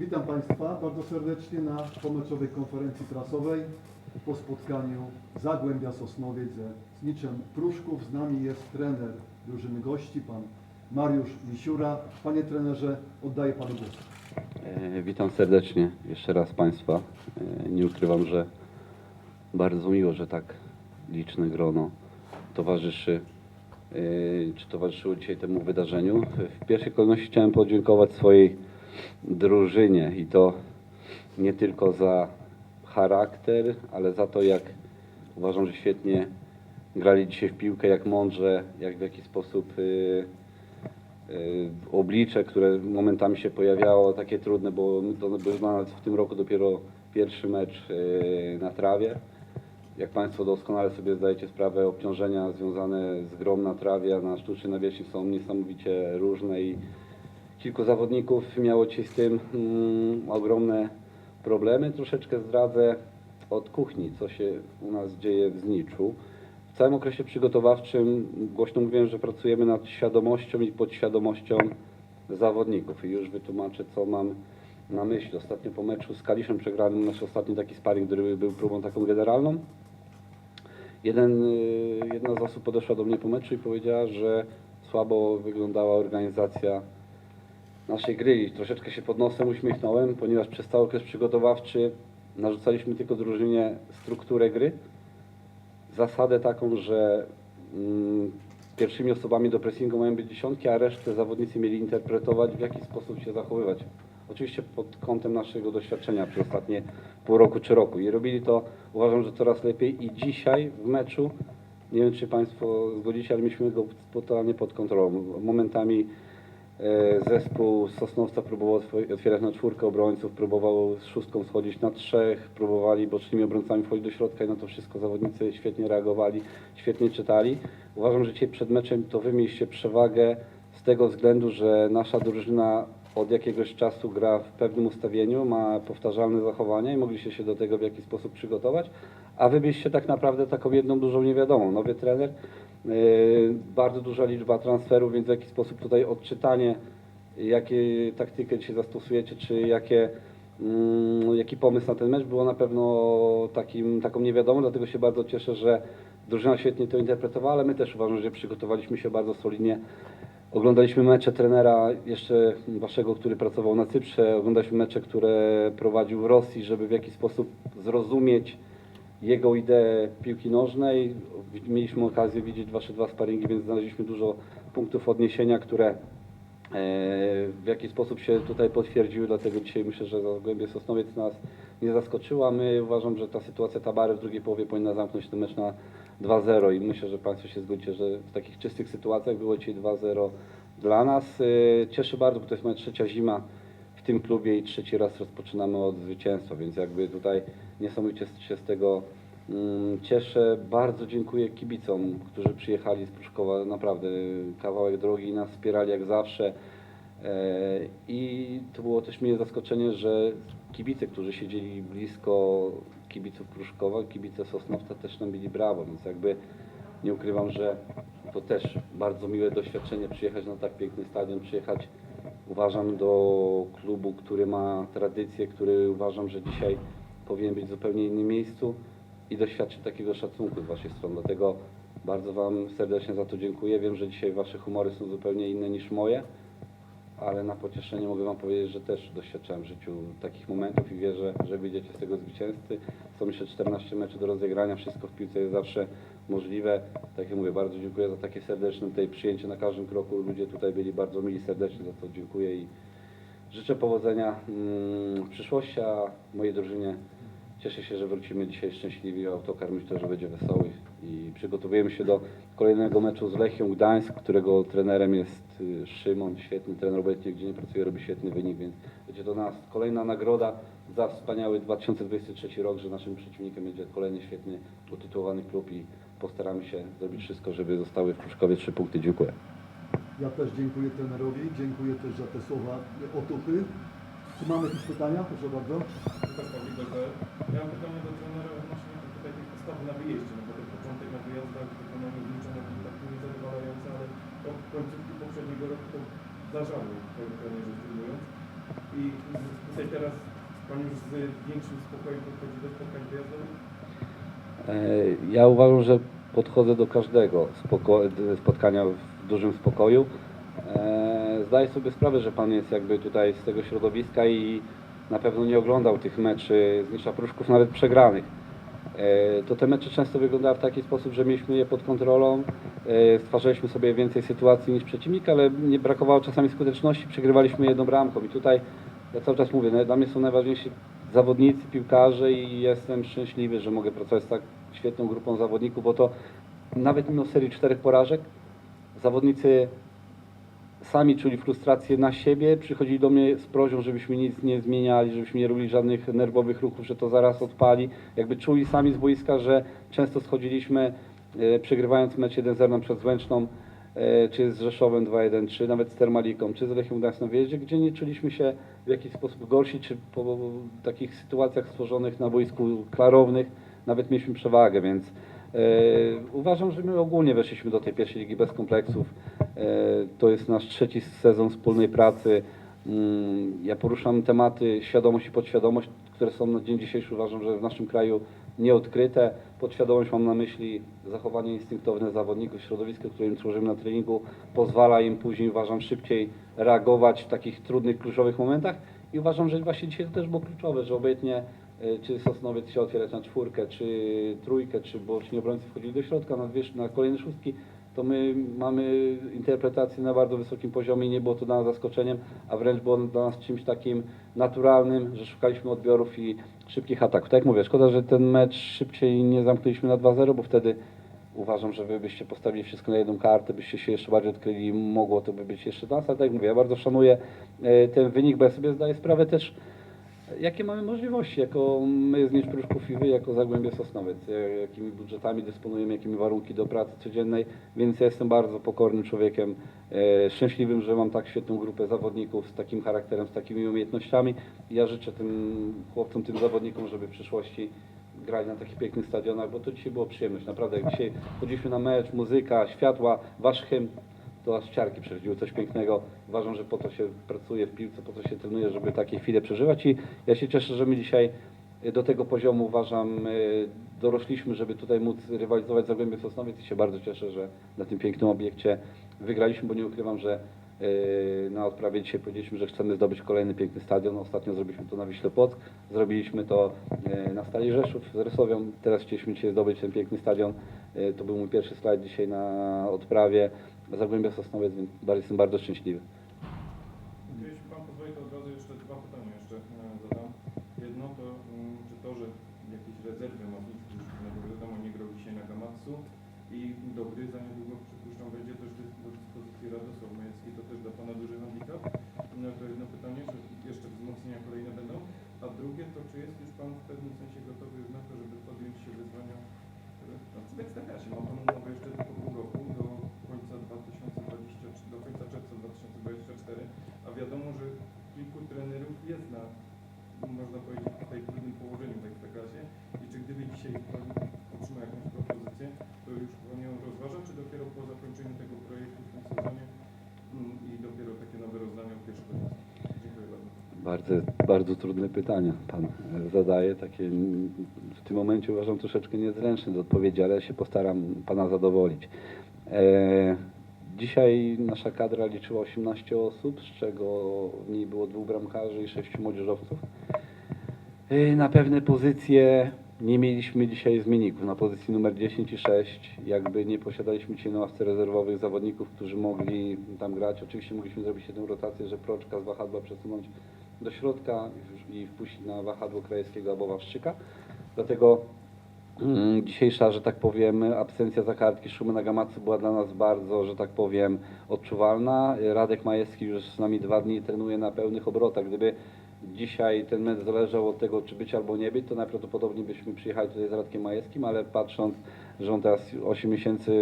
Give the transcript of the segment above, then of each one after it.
Witam Państwa bardzo serdecznie na pomeczowej konferencji prasowej po spotkaniu Zagłębia Sosnowiec ze Zniczem Pruszków. Z nami jest trener drużyny gości, pan Mariusz Misiura. Panie trenerze, oddaję Panu głos. E, Witam serdecznie jeszcze raz Państwa. E, Nie ukrywam, że bardzo miło, że tak liczne grono towarzyszy, e, czy towarzyszyło dzisiaj temu wydarzeniu. W pierwszej kolejności chciałem podziękować swojej drużynie i to nie tylko za charakter, ale za to, jak uważam, że świetnie grali dzisiaj w piłkę, jak mądrze, jak w jaki sposób e, y, oblicze, które momentami się pojawiało, takie trudne, bo to był nas w tym roku dopiero pierwszy mecz y, na trawie. Jak Państwo doskonale sobie zdajecie sprawę, obciążenia związane z grą na trawie, a na sztucznej nawierzchni są niesamowicie różne i kilku zawodników miało dzisiaj z tym mm, ogromne problemy. Troszeczkę zdradzę od kuchni, co się u nas dzieje w Zniczu. W całym okresie przygotowawczym głośno mówiłem, że pracujemy nad świadomością i podświadomością zawodników i już wytłumaczę, co mam na myśli. Ostatnio po meczu z Kaliszem przegranym, nasz ostatni taki sparring, który był próbą taką generalną, Jeden, y, jedna z osób podeszła do mnie po meczu i powiedziała, że słabo wyglądała organizacja naszej gry i troszeczkę się pod nosem uśmiechnąłem, ponieważ przez cały okres przygotowawczy narzucaliśmy tylko drużynie strukturę gry, zasadę taką, że mm, pierwszymi osobami do pressingu mają być dziesiątki, a resztę zawodnicy mieli interpretować, w jaki sposób się zachowywać. Oczywiście pod kątem naszego doświadczenia przez ostatnie pół roku czy roku. I robili to, uważam, że coraz lepiej. I dzisiaj w meczu, nie wiem czy Państwo zgodzicie, ale mieliśmy go totalnie pod kontrolą. Momentami zespół z Sosnowca próbował otw- otwierać na czwórkę obrońców, próbował z szóstką schodzić na trzech, próbowali bocznymi obrońcami wchodzić do środka i na to wszystko zawodnicy świetnie reagowali, świetnie czytali. Uważam, że dzisiaj przed meczem to wy mieliście przewagę z tego względu, że nasza drużyna od jakiegoś czasu gra w pewnym ustawieniu, ma powtarzalne zachowania i mogliście się do tego w jakiś sposób przygotować, a wy byliście tak naprawdę taką jedną dużą niewiadomą. Nowy trener, bardzo duża liczba transferów, więc w jakiś sposób tutaj odczytanie, jakie taktykę dzisiaj zastosujecie, czy jakie, mm, jaki pomysł na ten mecz było na pewno takim, taką niewiadomą, dlatego się bardzo cieszę, że drużyna świetnie to interpretowała, ale my też uważam, że przygotowaliśmy się bardzo solidnie. Oglądaliśmy mecze trenera jeszcze waszego, który pracował na Cyprze, oglądaliśmy mecze, które prowadził w Rosji, żeby w jakiś sposób zrozumieć jego ideę piłki nożnej. Mieliśmy okazję widzieć wasze dwa sparingi, więc znaleźliśmy dużo punktów odniesienia, które e, w jakiś sposób się tutaj potwierdziły, dlatego dzisiaj myślę, że Zagłębie Sosnowiec nas nie zaskoczyła. My uważam, że ta sytuacja Tabary w drugiej połowie powinna zamknąć ten mecz na 2-0 i myślę, że Państwo się zgodzicie, że w takich czystych sytuacjach było dzisiaj 2-0 dla nas. E, Cieszy bardzo, bo to jest moja trzecia zima w tym klubie i trzeci raz rozpoczynamy od zwycięstwa, więc jakby tutaj niesamowicie się z tego mm, cieszę. Bardzo dziękuję kibicom, którzy przyjechali z Pruszkowa, naprawdę kawałek drogi nas wspierali jak zawsze. E, I to było też miłe zaskoczenie, że kibice, którzy siedzieli blisko kibiców Pruszkowa, kibice Sosnowca też nam bili brawo, więc jakby nie ukrywam, że to też bardzo miłe doświadczenie przyjechać na tak piękny stadion, przyjechać uważam do klubu, który ma tradycję, który uważam, że dzisiaj powinien być w zupełnie innym miejscu i doświadczyć takiego szacunku z Waszej strony. Dlatego bardzo Wam serdecznie za to dziękuję. Wiem, że dzisiaj Wasze humory są zupełnie inne niż moje, ale na pocieszenie mogę Wam powiedzieć, że też doświadczałem w życiu takich momentów i wierzę, że wyjdziecie z tego zwycięzcy. Są jeszcze 14 meczy do rozegrania, wszystko w piłce jest zawsze możliwe. Tak jak mówię, bardzo dziękuję za takie serdeczne tutaj przyjęcie na każdym kroku. Ludzie tutaj byli bardzo mili, serdecznie za to dziękuję i życzę powodzenia mm, w przyszłości, a mojej drużynie cieszę się, że wrócimy dzisiaj szczęśliwi. Autokar myślę, że będzie wesoły i przygotowujemy się do kolejnego meczu z Lechią Gdańsk, którego trenerem jest y, Szymon, świetny trener, obecnie gdzie nie pracuje, robi świetny wynik, więc będzie to nas kolejna nagroda za wspaniały 2023 rok, że naszym przeciwnikiem będzie kolejny świetny, utytułowany klub i postaramy się zrobić wszystko, żeby zostały w Pruszkowie trzy punkty. Dziękuję. Ja też dziękuję trenerowi, dziękuję też za te słowa otuchy. Czy mamy jakieś pytania? Proszę bardzo. Widote. Ja mam pytanie do trenera odnośnie tutaj tej postawy na wyjeździe, no bo ten początek na wyjazdach wykonany w Niczym był taki niezadowalający, ale od końcówki poprzedniego roku to zdarzało trenerzy filmując. I z- tutaj teraz Pan już z większym spokojem podchodzi do spotkań wyjazdowych? E, Ja uważam, że podchodzę do każdego spotkania w dużym spokoju. Zdaję sobie sprawę, że Pan jest jakby tutaj z tego środowiska i na pewno nie oglądał tych meczy z Nisza Pruszków, nawet przegranych. E, To te mecze często wyglądały w taki sposób, że mieliśmy je pod kontrolą, e, stwarzaliśmy sobie więcej sytuacji niż przeciwnik, ale nie brakowało czasami skuteczności, przegrywaliśmy jedną bramką i tutaj ja cały czas mówię, no, dla mnie są najważniejsi zawodnicy, piłkarze i jestem szczęśliwy, że mogę pracować z tak świetną grupą zawodników, bo to nawet mimo serii czterech porażek zawodnicy sami czuli frustrację na siebie, przychodzili do mnie z prośbą, żebyśmy nic nie zmieniali, żebyśmy nie robili żadnych nerwowych ruchów, że to zaraz odpali. Jakby czuli sami z boiska, że często schodziliśmy, e, przegrywając mecz 1-0 na przykład z Łęczną, e, czy z Rzeszowem 2-1, czy nawet z Termaliką, czy z Lechią Gdańsk na wyjeździe, gdzie nie czuliśmy się w jakiś sposób gorsi, czy po takich sytuacjach stworzonych na boisku klarownych nawet mieliśmy przewagę, więc e, uważam, że my ogólnie weszliśmy do tej pierwszej ligi bez kompleksów. E, To jest nasz trzeci sezon wspólnej pracy. Mm, Ja poruszam tematy świadomość i podświadomość, które są na dzień dzisiejszy uważam, że w naszym kraju nieodkryte. Podświadomość mam na myśli zachowanie instynktowne zawodników, środowisko, którym tworzymy na treningu, pozwala im później, uważam, szybciej reagować w takich trudnych, kluczowych momentach i uważam, że właśnie dzisiaj to też było kluczowe, że obojętnie e, czy Sosnowiec się otwierać na czwórkę, czy trójkę, czy boczni obrońcy wchodzili do środka na, dwie, na kolejne szóstki, to my mamy interpretację na bardzo wysokim poziomie i nie było to dla nas zaskoczeniem, a wręcz było dla nas czymś takim naturalnym, że szukaliśmy odbiorów i szybkich ataków. Tak jak mówię, szkoda, że ten mecz szybciej nie zamknęliśmy na 2-0, bo wtedy uważam, że wy byście postawili wszystko na jedną kartę, byście się jeszcze bardziej odkryli mogło to by być jeszcze nas, ale tak jak mówię, ja bardzo szanuję e, ten wynik, bo ja sobie zdaję sprawę też, Jakie mamy możliwości, jako my z Nicz Pruszków i Wy, jako Zagłębie Sosnowiec, e, jakimi budżetami dysponujemy, jakimi warunki do pracy codziennej, więc ja jestem bardzo pokornym człowiekiem, e, szczęśliwym, że mam tak świetną grupę zawodników z takim charakterem, z takimi umiejętnościami. Ja życzę tym chłopcom, tym zawodnikom, żeby w przyszłości grali na takich pięknych stadionach, bo to dzisiaj było przyjemność. Naprawdę, jak dzisiaj chodziliśmy na mecz, muzyka, światła, wasz hymn, to aż ciarki przechodziły, coś pięknego. Uważam, że po to się pracuje w piłce, po to się trenuje, żeby takie chwile przeżywać i ja się cieszę, że my dzisiaj y, do tego poziomu uważam y, dorośliśmy, żeby tutaj móc rywalizować z Zagłębiem Sosnowiec i się bardzo cieszę, że na tym pięknym obiekcie wygraliśmy, bo nie ukrywam, że na odprawie dzisiaj powiedzieliśmy, że chcemy zdobyć kolejny piękny stadion. Ostatnio zrobiliśmy to na Wiśle Płock, zrobiliśmy to y, na Stali Rzeszów z Rysowią. Teraz chcieliśmy dzisiaj zdobyć ten piękny stadion. Y, To był mój pierwszy slajd dzisiaj na odprawie Zagłębia Sosnowiec, więc jestem bardzo szczęśliwy. Jeśli Pan pozwoli, to od razu jeszcze dwa pytania jeszcze e, zadam. Jedno to, mm, czy to, że jakieś rezerwy ma no wiadomo, nie grał dzisiaj na Gamatsu i do gry za niedługo, przypuszczam, będzie też dys- dyspozycji Radosław Majewski, to też dla Pana duży handicap. No to jedno pytanie, że jeszcze wzmocnienia kolejne będą. A drugie to, czy jest już Pan w pewnym sensie gotowy na to, żeby podjąć się wyzwania które- no, w Ekstraklasie? Ma Pan umowę jeszcze tylko pół roku do końca 2020, do końca czerwca 2024, a wiadomo, że kilku trenerów jest na, można powiedzieć, w tej trudnym położeniu w Ekstraklasie i czy gdyby dzisiaj Pan otrzymał jakąś propozycję, to już Pan ją rozważa, czy dopiero po zakończeniu tego projektu w tym sezonie mm, i dopiero takie nowe rozdania w pierwszej kolejności? Dziękuję bardzo. Bardzo, trudne pytania Pan e, zadaje, takie w tym momencie uważam troszeczkę niezręczne do odpowiedzi, ale się postaram Pana zadowolić. E, dzisiaj nasza kadra liczyła 18 osób, z czego w niej było dwóch bramkarzy i sześciu młodzieżowców. E, na pewne pozycje nie mieliśmy dzisiaj zmienników. Na pozycji numer 10 i 6 jakby nie posiadaliśmy dzisiaj na ławce rezerwowych zawodników, którzy mogli tam grać. Oczywiście mogliśmy zrobić jedną rotację, że Proczka z wahadła przesunąć do środka i- wpuścić na wahadło Krajewskiego albo Wawrzyka. Dlatego mm, dzisiejsza, że tak powiem, absencja za kartki Szumena Gamacy była dla nas bardzo, że tak powiem, odczuwalna. Radek Majewski już z nami dwa dni trenuje na pełnych obrotach. Gdyby dzisiaj ten mecz zależał od tego, czy być albo nie być, to najprawdopodobniej byśmy przyjechali tutaj z Radkiem Majewskim, ale patrząc, że on teraz 8 miesięcy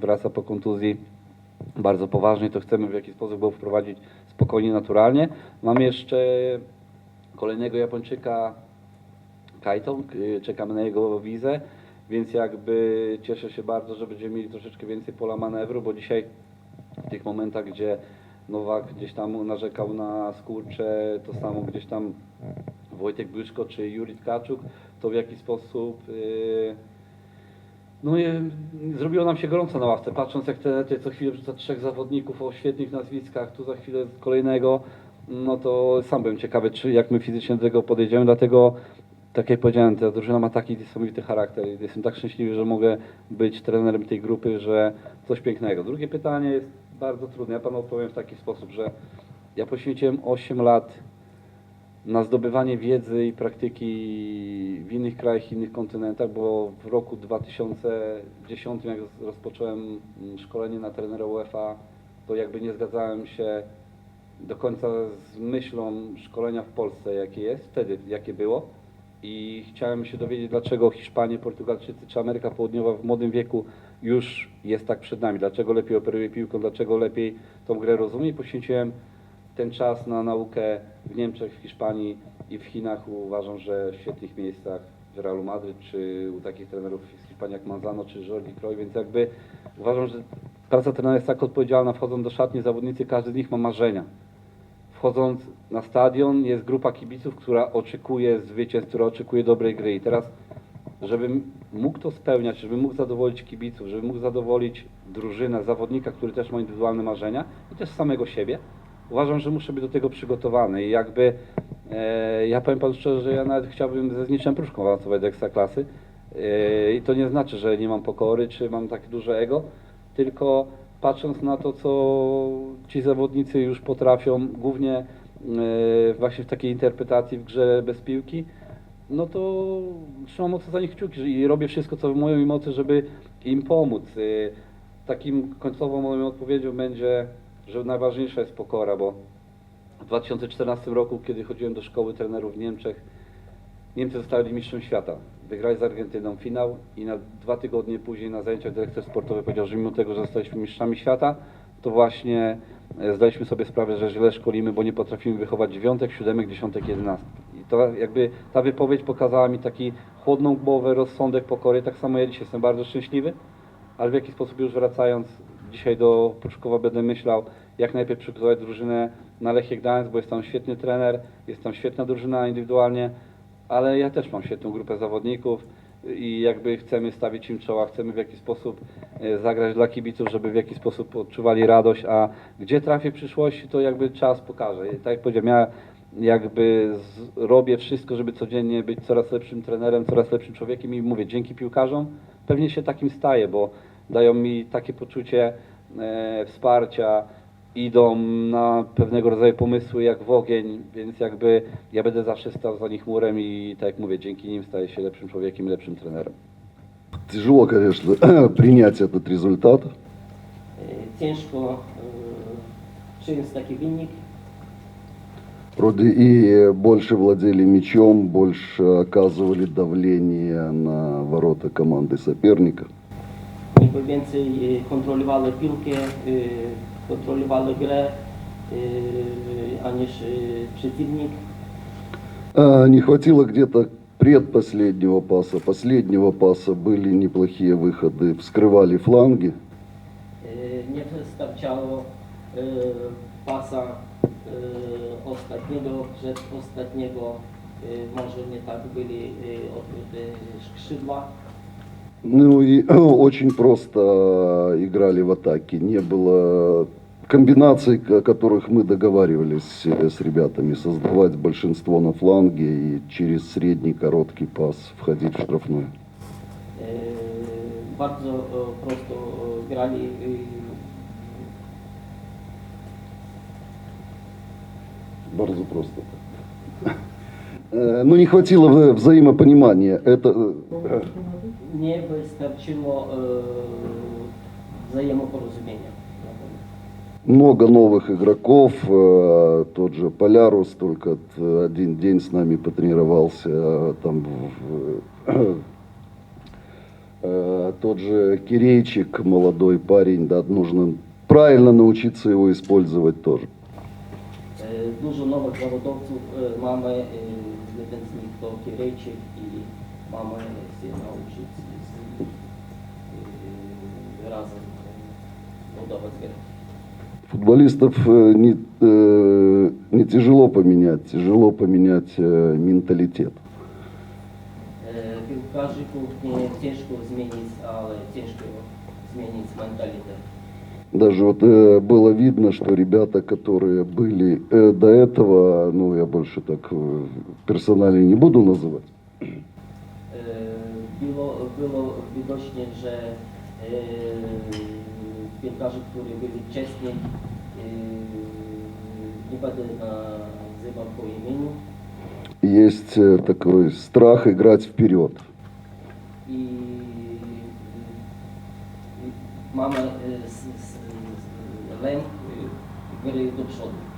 wraca po kontuzji, bardzo poważnie, to chcemy w jakiś sposób go wprowadzić spokojnie, naturalnie. Mamy jeszcze kolejnego Japończyka, Kaito, y, czekamy na jego wizę, więc jakby cieszę się bardzo, że będziemy mieli troszeczkę więcej pola manewru, bo dzisiaj w tych momentach, gdzie Nowak gdzieś tam narzekał na skurcze, to samo gdzieś tam Wojtek Byszko czy Juri Tkaczuk, to w jaki sposób yy, no i zrobiło nam się gorąco na ławce, patrząc jak te co chwilę wrzuca trzech zawodników o świetnych nazwiskach, tu za chwilę kolejnego, no to sam byłem ciekawy, czy jak my fizycznie do tego podejdziemy, dlatego tak jak powiedziałem, ta drużyna ma taki niesamowity charakter i jestem tak szczęśliwy, że mogę być trenerem tej grupy, że coś pięknego. Drugie pytanie jest bardzo trudne, ja panu odpowiem w taki sposób, że ja poświęciłem 8 lat na zdobywanie wiedzy i praktyki w innych krajach, innych kontynentach, bo w roku 2010, jak rozpocząłem mm, szkolenie na trenera UEFA, to jakby nie zgadzałem się do końca z myślą szkolenia w Polsce, jakie jest, wtedy jakie było. I chciałem się dowiedzieć, dlaczego Hiszpanie, Portugalczycy czy Ameryka Południowa w młodym wieku już jest tak przed nami, dlaczego lepiej operuje piłką, dlaczego lepiej tą grę rozumie. Poświęciłem ten czas na naukę w Niemczech, w Hiszpanii i w Chinach uważam, że w świetnych miejscach w Realu Madryt, czy u takich trenerów z Hiszpanii jak Manzano, czy Jordi Cruyff, więc jakby uważam, że praca trenera jest tak odpowiedzialna, wchodzą do szatni zawodnicy, każdy z nich ma marzenia. Wchodząc na stadion jest grupa kibiców, która oczekuje zwycięstw, która oczekuje dobrej gry i teraz żebym mógł to spełniać, żebym mógł zadowolić kibiców, żebym mógł zadowolić drużynę, zawodnika, który też ma indywidualne marzenia i też samego siebie, uważam, że muszę być do tego przygotowany i jakby e, ja powiem Panu szczerze, że ja nawet chciałbym ze Zniczem Pruszką awansować do Ekstraklasy e, i to nie znaczy, że nie mam pokory, czy mam takie duże ego, tylko patrząc na to, co ci zawodnicy już potrafią, głównie e, właśnie w takiej interpretacji w grze bez piłki, no to trzymam mocno za nich kciuki i robię wszystko, co w mojej mocy, żeby im pomóc. Y, Takim końcową moją odpowiedzią będzie, że najważniejsza jest pokora, bo w 2014 roku, kiedy chodziłem do szkoły trenerów w Niemczech, Niemcy zostali mistrzem świata. Wygrali z Argentyną finał i na dwa tygodnie później na zajęciach dyrektor sportowy powiedział, że mimo tego, że zostaliśmy mistrzami świata, to właśnie e, zdaliśmy sobie sprawę, że źle szkolimy, bo nie potrafimy wychować dziewiątek, siódemek, dziesiątek, jedenastek. I to jakby ta wypowiedź pokazała mi taki chłodną głowę, rozsądek, pokory. Tak samo ja dzisiaj jestem bardzo szczęśliwy, ale w jaki sposób już wracając dzisiaj do Pruszkowa będę myślał, jak najpierw przygotować drużynę na Lechie Gdańsk, bo jest tam świetny trener, jest tam świetna drużyna indywidualnie, ale ja też mam świetną grupę zawodników i jakby chcemy stawić im czoła, chcemy w jakiś sposób e, zagrać dla kibiców, żeby w jakiś sposób odczuwali radość, a gdzie trafię w przyszłości, to jakby czas pokaże. I tak jak powiedziałem, ja jakby robię wszystko, żeby codziennie być coraz lepszym trenerem, coraz lepszym człowiekiem i mówię, dzięki piłkarzom pewnie się takim staję, bo dają mi takie poczucie e, wsparcia, idą na pewnego rodzaju pomysły jak w ogień, więc jakby ja będę zawsze stał za nich murem i tak jak mówię, dzięki nim staję się lepszym człowiekiem i lepszym trenerem. Тяжело, конечно, принять этот результат. E, Ciężko e, przyjąć taki wynik. Вроде и больше владели мячом, больше оказывали давление на ворота команды соперника. конвенції контролювали пілки, контролювали гре, аніж прицільник. А, не хватило где-то предпоследнего паса, последнего паса были неплохие выходы, вскрывали фланги. Не выстачало э, паса э, ostatniego, przedostatniego, э, może nie tak byli э, odkryte skrzydła. Ну и очень просто играли в атаке. Не было комбинаций, о которых мы договаривались э, с ребятами, создавать большинство на фланге и через средний короткий пас входить в штрафную. Bardzo prosto grali. Bardzo просто. Э, Ну, не хватило вза- взаимопонимания. Это э, nie wystarczyło e, wzajemoporozumienia. много новых игроков. э, Тот же Полярус только один день с нами потренировался. э, Там э, тот же Кирейчик, молодой парень, да, нужно правильно научиться его использовать тоже. Dużo nowych zawodowców mamy, jeden z nich to Kierejczyk мама сильно учиться, если разом удовольствие. Ну, Футболистов э, не, э, не тяжело поменять, тяжело поменять э, менталитет. Півкажику не тяжко змінити, але тяжко змінити менталитет. Даже вот э, было видно, что ребята, которые были э, до этого, ну я больше так персонали не буду называть, było widoczne, że e, piłkarze, którzy byli wcześniej, e, nie będę nazywał po imieniu. Jest e, taki strach grać w period. I mamy lęk gry do przodu.